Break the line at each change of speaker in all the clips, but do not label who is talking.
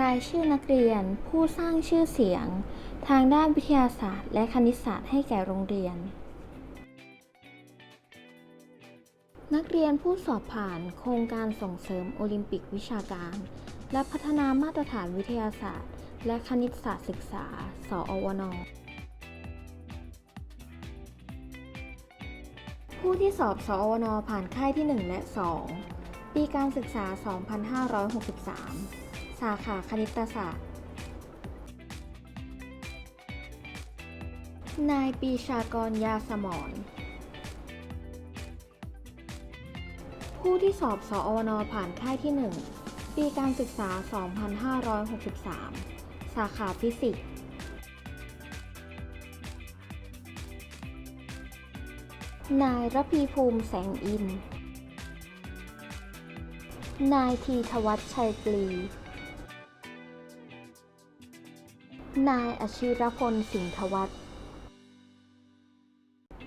รายชื่อนักเรียน ผู้สร้างชื่อเสียง ทางด้านวิทยาศาสตร์ และคณิตศาสตร์ให้แก่โรงเรียน นักเรียนผู้สอบผ่านโครงการส่งเสริมโอลิมปิกวิชาการ และพัฒนามาตรฐานวิทยาศาสตร์ และคณิตศาสตร์ศึกษา สอวนผู้ที่สอบสอวนผ่านค่ายที่ 1 และ 2 ปีการศึกษา 2563 สาขาคณิตศาสตร์ นายปีชากรยาสมร ผู้ที่สอบสอวนผ่านค่ายที่ 1 ปีการศึกษา 2563 สาขาฟิสิกส์นายระพีภูมิแสงอิน นายทีทวัฒน์ชัยกลี นายอชิรพล สิงห์ทวัฒน์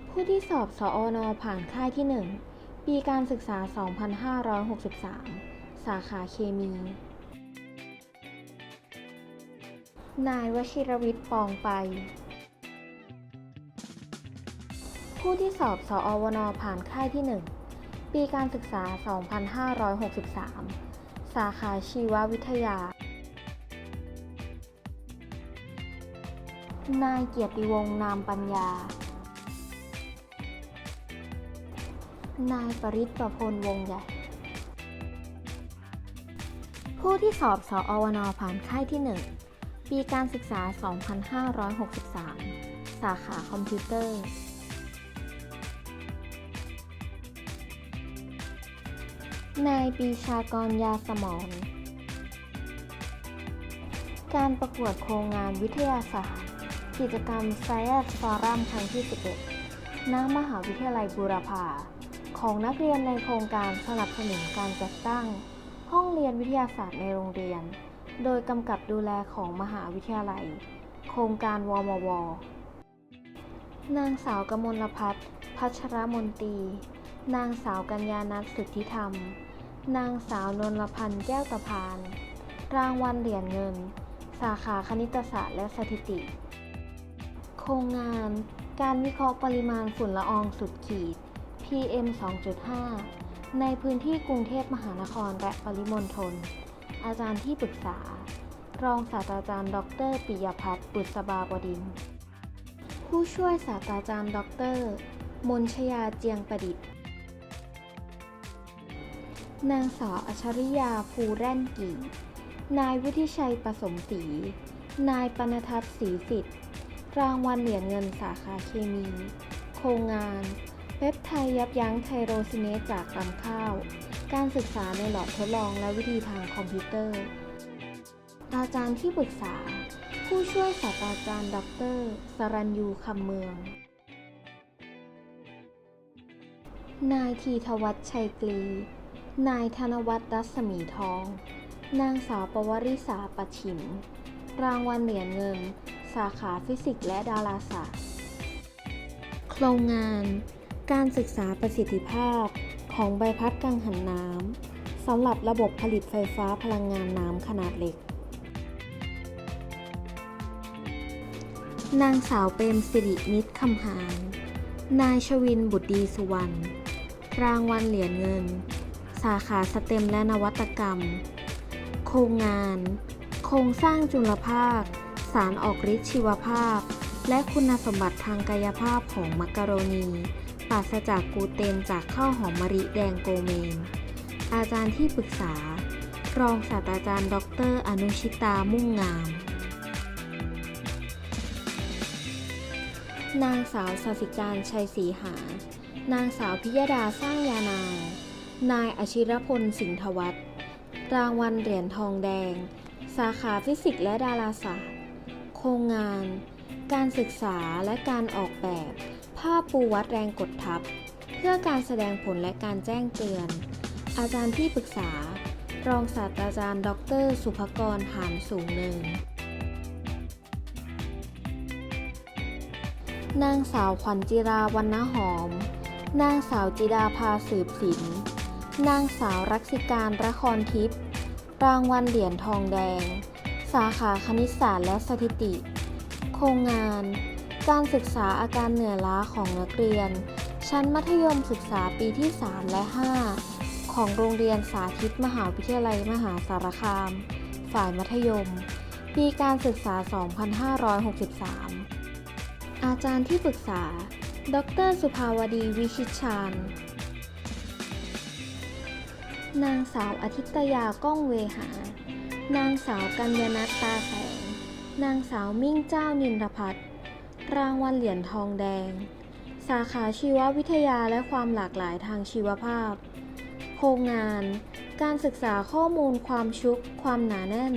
ผู้ที่สอบสออนผ่านค่ายที่ 1 ปีการศึกษา 2563 สาขาเคมี นายวชิรวิทย์ปองไป ผู้ที่สอบสอวนผ่านค่ายที่ 1 ปีการศึกษา 2563 สาขาชีววิทยา นายเกียรติวงศ์นามปัญญา นายปริศประพลวงศ์ใหญ่ ผู้ที่สอบสอวนผ่านค่ายที่ 1 ปีการศึกษา 2563 สาขาคอมพิวเตอร์นายปีชากรยาสมรการประกวดโครงงานวิทยาศาสตร์ กิจกรรม Science Forum ครั้งที่ 11ณมหาวิทยาลัยบูรพาของนักเรียนในโครงการสนับสนุนการจัดตั้ง ห้องเรียนวิทยาศาสตร์ในโรงเรียน โดยกำกับดูแลของมหาวิทยาลัย โครงการวมว นางสาวกมลพัฒน์พัชรมนตรี นางสาวกัญญานัทสุทธิธรรม นางสาวนนลพันธ์แก้วตะพาน รางวัลเหรียญเงิน สาขาคณิตศาสตร์และสถิติ โครงงาน การวิเคราะห์ปริมาณฝุ่นละอองสุดขีด PM 2.5 ในพื้นที่กรุงเทพมหานครและปริมณฑล อาจารย์ที่ปรึกษา รองศาสตราจารย์ ดรปิยพัฒน์บุษบาบดินทร์ผู้ช่วยศาสตราจารย์ ดร มนชยาเจียงประดิษฐ์ นางสาวอัจฉริยาภูแร่นกี่นายวุฒิชัยประสมศรี นายปนทัศน์ศรีสิทธิ์ รางวัลเหรียญเงินสาขาเคมี โครงงาน เว็บไทยยับยั้งไทโรซิเนสจากลำข้าว การศึกษาในหลอดทดลองและวิธีทางคอมพิวเตอร์ อาจารย์ที่ปรึกษา ผู้ช่วยศาสตราจารย์ ดร สรัญยูคำเมือง นายทีทวัฒชัยกลี นายธนวัฒน์รัศมีทอง นางสาวปวริษาปัชิม รางวัลเหรียญเงิน สาขาฟิสิกส์และดาราศาสตร์ โครงงาน การศึกษาประสิทธิภาพของใบพัดกังหันน้ำสำหรับระบบผลิตไฟฟ้าพลังงานน้ำขนาดเล็ก นางสาวเปรมสิรินิตคำหารนายชวินบุตรดีสุวรรณ รางวัลเหรียญเงิน สาขาสเต็มและนวัตกรรม โครงงาน โครงสร้างจุลภาค สารออกฤทธิ์ชีวภาพ และคุณสมบัติทางกายภาพของมักกะโรนีปราศจากกูเตนจากข้าวหอมมะลิแดงโกเมน อาจารย์ที่ปรึกษา รองศาสตราจารย์ ดร อนุชิตามุ่งงาม นางสาวสสิการชัยศรีหา นางสาวพิยดาสร้างยานาง นายอชิรพลสิงห์ทวัฒน์รางวัลเหรียญทองแดง สาขาฟิสิกส์และดาราศาสตร์ โครงงาน การศึกษาและการออกแบบผ้าปูวัดแรงกดทับ เพื่อการแสดงผลและการแจ้งเตือน อาจารย์ที่ปรึกษา รองศาสตราจารย์ ดร สุภกร หานสูงเนิน นางสาวขวัญจิราวันนหอม นางสาวจิดาภาสืบสิน นางสาวรักษิการระครทิพย์ รางวัลเหรียญทองแดง สาขาคณิตศาสตร์และสถิติ โครงงาน การศึกษาอาการเหนื่อยล้าของนักเรียน ชั้นมัธยมศึกษาปีที่ 3 และ 5 ของโรงเรียนสาธิตมหาวิทยาลัยมหาสารคาม ฝ่ายมัธยม ปีการศึกษา 2563 อาจารย์ที่ปรึกษา ดร สุภาวดีวิชิตชาญนางสาวอาทิตยาก้องเวหา นางสาวกัญญนัตตาแสง นางสาวมิ่งเจ้านินทพัฒน์รางวัลเหรียญทองแดง สาขาชีววิทยาและความหลากหลายทางชีวภาพ โครงงาน การศึกษาข้อมูลความชุก ความหนาแน่น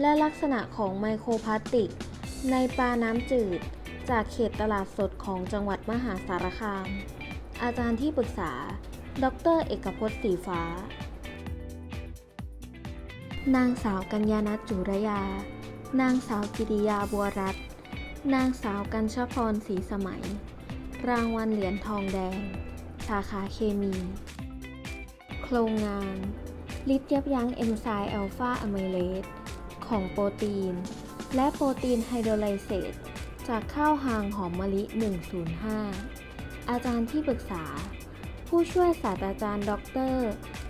และลักษณะของไมโครพลาสติก ในปลาน้ำจืด จากเขตตลาดสดของจังหวัดมหาสารคาม อาจารย์ที่ปรึกษา ดร เอกพจน์สีฟ้า นางสาวกัญญาณัทจุรยา นางสาวกิติยาบัวรัตน์ นางสาวกัญชพรศรีสมัย รางวัลเหรียญทองแดง สาขาเคมี โครงงานลิดยับยั้งเอนไซม์อัลฟาอะไมเลสของโปรตีน และโปรตีนไฮโดรไลเซตจากข้าวหางหอมมะลิ 105 อาจารย์ที่ปรึกษา ผู้ช่วยศาสตราจารย์ ดร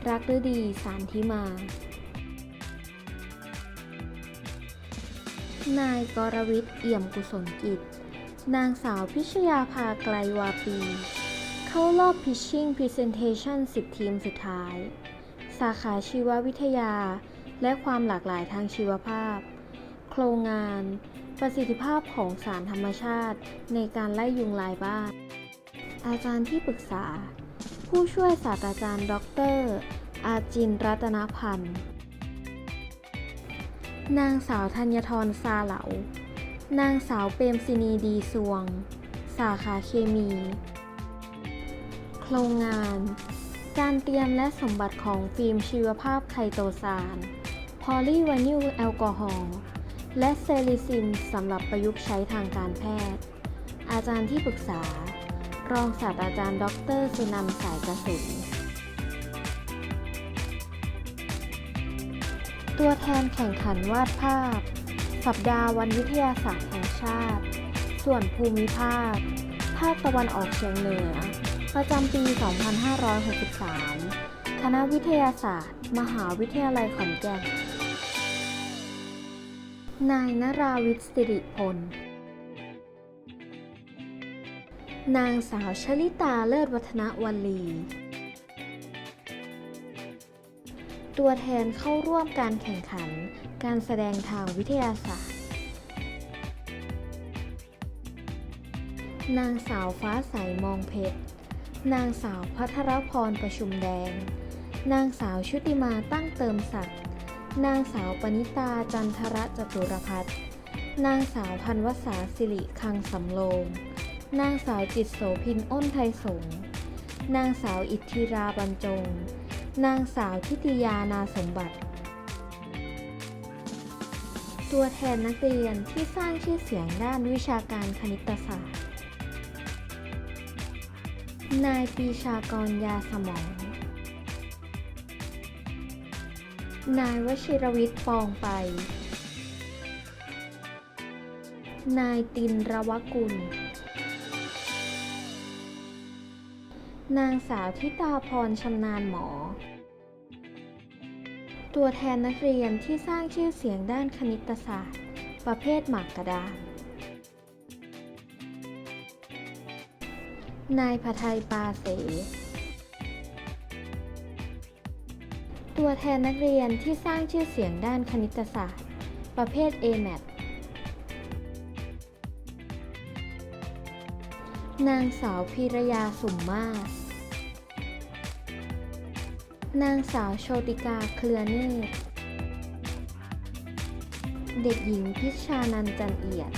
รักฤดี สารทิมา นายกรวิทย์เอี่ยมกุศลกิจ นางสาวพิชยาภาไกลวาปี เข้ารอบ Pitching Presentation 10 ทีมสุดท้าย สาขาชีววิทยา และความหลากหลายทางชีวภาพ โครงงาน ประสิทธิภาพของสารธรรมชาติ ในการไล่ยุงลายบ้าน อาจารย์ที่ปรึกษา ผู้ช่วยศาสตราจารย์ ดร อาจินรัตนพันธ์ นางสาวธัญทรซาเหลา นางสาวเปรมศินีดีสวง สาขาเคมี โครงงาน การเตรียมและสมบัติของฟิล์มชีวภาพไคโตซานพอลีวานิลแอลกอฮอล์และเซลิซินสำหรับประยุกต์ใช้ทางการแพทย์ อาจารย์ที่ปรึกษา รองศาสตราจารย์ ดร สุนันท์สายกระสุน ตัวแทนแข่งขันวาดภาพ สัปดาห์วันวิทยาศาสตร์แห่งชาติ ส่วนภูมิภาค ภาคตะวันออกเฉียงเหนือ ประจำปี 2563 คณะวิทยาศาสตร์ มหาวิทยาลัยขอนแก่น นายนราวิทย์สิริพล นางสาวชลิตาเลิศวัฒนวัล ตัวแทนเข้าร่วมการแข่งขัน การแสดงทางวิทยาศาสตร์ นางสาวฟ้าใสมองเพชร นางสาวพัทรพรประชุมแดง นางสาวชุติมาตั้งเติมศักดิ์ นางสาวปณิตาจันทระจตุรพัฒน์นางสาวพันวษาสิริคังสำโรงนางสาวจิตโสพินอ้นไทยสง นางสาวอิทธิราบรรจง นางสาวทิติยานาสมบัติ ตัวแทนนักเรียนที่สร้างชื่อเสียงด้านวิชาการคณิตศาสตร์ นายปีชากรยาสมอง นายวชิรวิทย์ปองไป นายตินรวกุล นางสาวทิตาพรชำนาญหมอ ตัวแทนนักเรียนที่สร้างชื่อเสียงด้านคณิตศาสตร์ ประเภทหมากกระดาน นายพไทยปาเส ตัวแทนนักเรียนที่สร้างชื่อเสียงด้านคณิตศาสตร์ ประเภท A-MAT นางสาวพีรยาสุมมาศ นางสาวโชติกาเคลือเนตรเด็กหญิงพิชชานันจันเอียด